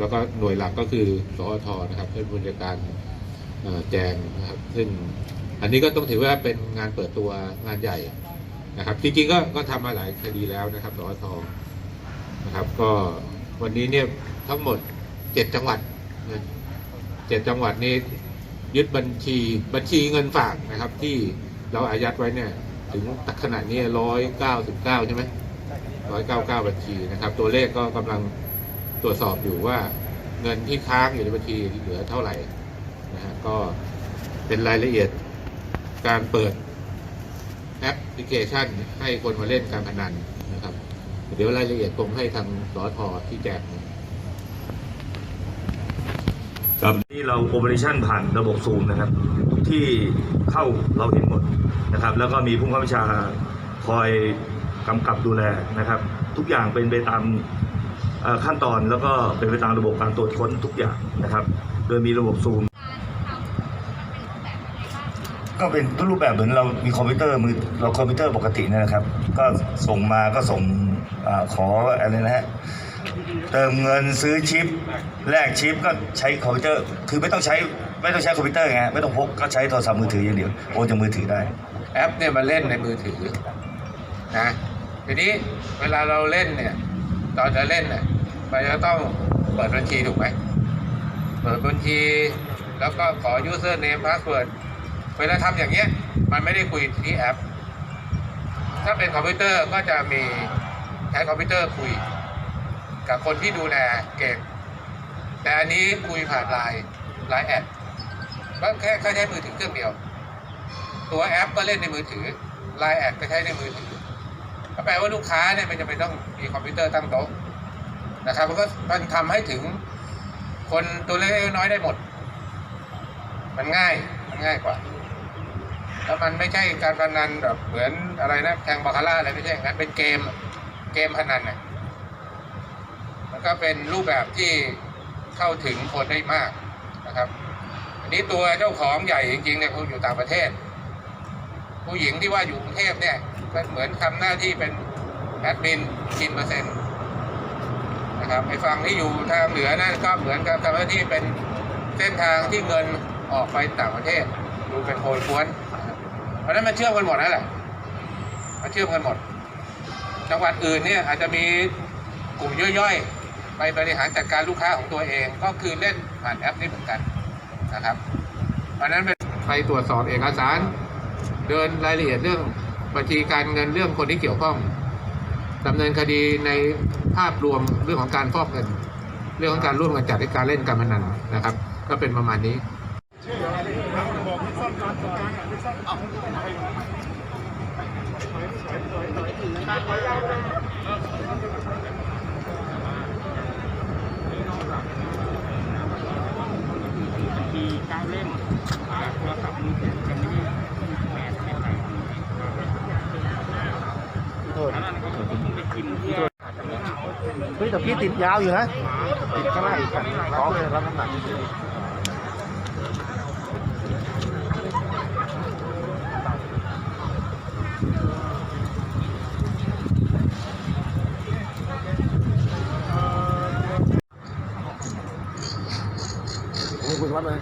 แล้วก็หน่วยหลักก็คือสอทนะครับเป็นผู้จัดการแจงนะครับ ซึ่งอันนี้ก็ต้องถือว่าเป็นงานเปิดตัวงานใหญ่นะครับจริงๆก็ก็ทำมาหลายคดีแล้วนะครับสอทนะครับก็วันนี้เนี่ยทั้งหมดเจ็ดจังหวัดเจ็ดจังหวัดนี้ยึดบัญชีบัญชีเงินฝากนะครับ ที่เราอายัดไว้เนี่ยถึงขนาดนี้ร้อยเก้าสิบเก้าใช่ไหมร้อยเก้าเก้าบัญชีนะครับ ตัวเลขก็กำลัง ตรวจสอบอยู่ว่าเงินที่ค้างอยู่ในบัญชีเหลือเท่าไหร่นะฮะก็เป็นรายละเอียดการเปิดแอปพลิเคชันให้คนมาเล่นการพนันนะครับ เดี๋ยวรายละเอียดผมให้ทางสอทอที่แจกครับนี่เราโอเปอเรชั่นผ่านระบบซูมนะครับ ทุกที่เข้าเราเห็นหมดนะครับ แล้วก็มีผู้ข้าราชการคอยกำกับดูแลนะครับ ทุกอย่างเป็นไปตามเอ่อ ขั้นตอนแล้วก็เป็นไปตามระบบการตรวจค้นทุกอย่างนะครับ โดยมีระบบซูม ก็เป็นรูปแบบเหมือนเรามีคอมพิวเตอร์มือเราคอมพิวเตอร์ปกตินะครับ ก็ส่งมาก็ส่งอขออะไรนะฮะเติมเงินซื้อชิปแลกชิปก็ใช้คอมพิวเตอร์ คือไม่ต้องใช้ไม่ต้องใช้คอมพิวเตอร์ไงไม่ต้องพกก็ใช้โทรศัพท์มือถืออย่างเดียวโอนจากมือถือได้ แอปเนี่ยมาเล่นในมือถือนะทีนี้เวลาเราเล่นเนี่ย ตอนจะเล่นเนี่ยมันจะต้องเปิดบัญชีถูกไหมเปิดบัญชี แล้วก็ขอ user name password เวลาทำอย่างเงี้ย มันไม่ได้คุยที่แอป ถ้าเป็นคอมพิวเตอร์ก็จะมีใช้คอมพิวเตอร์คุย กับคนที่ดูแลเกม แต่อันนี้คุยผ่านไลน์ไลน์แอดก็แค่แค่ใช้มือถือเครื่องเดียว ตัวแอปก็เล่นในมือถือไลน์แอดก็ใช้ในมือถือ ก็แปลว่าลูกค้าเนี่ยมันจะไม่ต้องมีคอมพิวเตอร์ตั้งโต๊ะนะครับมันก็มันทำให้ถึงคนตัวเล็กน้อยได้หมด มันง่ายมันง่ายกว่าแล้วมันไม่ใช่การพนันแบบเหมือนอะไรนะแทงบาคาร่าอะไรไม่ใช่อย่างนั้นเป็นเกมเกมพนันน่ะมันก็เป็นรูปแบบที่เข้าถึงคนได้มากนะครับ อันนี้ตัวเจ้าของใหญ่จริงๆเนี่ยเขาอยู่ต่างประเทศ ผู้หญิงที่ว่าอยู่กรุงเทพเนี่ย ก็เหมือนทำหน้าที่เป็นแอดมินกินเปอร์เซ็นต์นะครับไอ้ฝั่งที่อยู่ทางเหนือนั่นก็เหมือนกับทำหน้าที่เป็นเส้นทางที่เงินออกไปต่างประเทศดูเป็นโพยพวนเพราะนั้นมันเชื่อมกันหมดนั่นแหละมันเชื่อมกันหมด จังหวัดอื่นเนี่ยอาจจะมีกลุ่มย่อยๆ ไปบริหารจัดการลูกค้าของตัวเอง ก็คือเล่นผ่านแอปนี้เหมือนกันนะครับ เพราะนั้นไปตรวจสอบเอกสาร เดินรายละเอียดเรื่อง บัญชีการเงินเรื่องคนที่เกี่ยวข้องดำเนินคดีในภาพรวมเรื่องของการฟอกเงิน เรื่องของการร่วมกันจัดให้การเล่นการพนันนะครับ ก็เป็นประมาณนี้ก้าเล่มแต่โทรศัพท์มือถือยังไม่ได้แปดไม่ใส่แล้วนั่นก็ต้ อิ่มเฮ้ยแต่พี่ติดยาวอยู่นะติดข้างหน้าอีกท้องเลยรับน้ำหนักคุณวัดเลย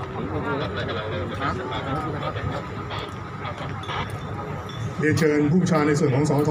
เรียนเชิญผู้บัญชาในส่วนของสอท